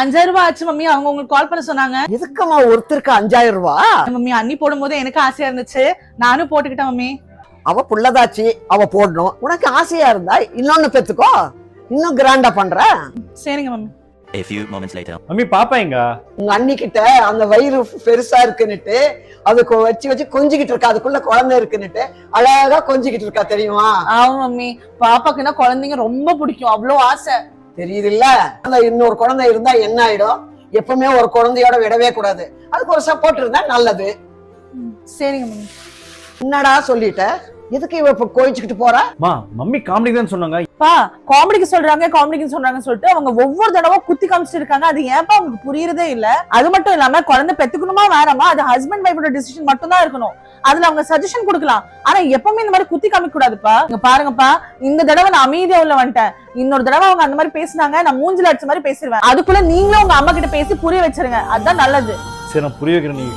அஞ்சாயிரம் ரூபாய் ஆச்சு மம்மி. அவங்க உங்களுக்கு கால் பண்ண சொன்னாங்க. எதுக்குமா ஒருத்தருக்கு அஞ்சாயிரம் ரூபாய் மம்மி அண்ணி போடும்போது எனக்கு ஆசையா இருந்துச்சு. நானும் போட்டுக்கிட்டேன் மம்மி. அவ புள்ளதாச்சு அவ போடணும். உனக்கு ஆசையா இருந்தா இன்னொன்னு பெத்துக்கோ. இன்னும் கிராண்டா பண்ற. சரிங்க mummy. A few moments later. Mummy பாப்பா எங்க? உங்க அண்ணிக்கிட்ட அந்த வயிறு பெருசா இருக்குன்னுட்டு அதுக்கு வச்சு வச்சு கொஞ்சிக்கிட்டு இருக்கா. அதுக்குள்ள குழந்தை இருக்குன்னுட்டு அழகா கொஞ்சிக்கிட்டு இருக்கா தெரியுமா? ஆமா மம்மி. பாப்பாக்குன்னா குழந்தைங்க ரொம்ப பிடிக்கும். அவ்வளவு ஆசை. தெரியுது இல்ல அந்த இன்னொரு குழந்தை இருந்தா என்ன ஆயிடும்? எப்பவுமே ஒரு குழந்தையோட விடவே கூடாது. அதுக்கு ஒரு சப்போர்ட் இருந்தா நல்லது. சரிங்க என்னடா சொல்லிட்ட? எதுக்கு இவ இப்ப கோயிச்சுக்கிட்டு போறா? மா மம்மி காமெடி தான் சொன்னாங்க. பா காமெடிக்கு சொல்றாங்க காமெடிக்கு சொல்றாங்கன்னு சொல்லிட்டு அவங்க ஒவ்வொரு தடவை குத்தி காமிச்சிட்டு இருக்காங்க அது ஏன்பா அவங்களுக்கு புரியுறதே இல்ல. அது மட்டும் இல்லாம குழந்தை பெத்துக்கணுமா வேணாமா? அது ஹஸ்பண்ட் ஒய்ஃபோட டிசிஷன் மட்டும் தான் இருக்கணும். அதுல அவங்க சஜஷன் கொடுக்கலாம். ஆனா எப்பவுமே இந்த மாதிரி குத்தி காமிக்க கூடாதுப்பா. இங்க பாருங்கப்பா இந்த தடவை நான் அமைதியா உள்ள வந்துட்டேன். இன்னொரு தடவை அவங்க அந்த மாதிரி பேசினாங்க நான் மூஞ்சில அடிச்ச மாதிரி பேசிடுவேன். அதுக்குள்ள நீங்களும் உங்க அம்மா கிட்ட பேசி புரிய வச்சிருங்க. அதுதான் நல்லது. சரி நான் புரிய வைக்கிறேன் நீ.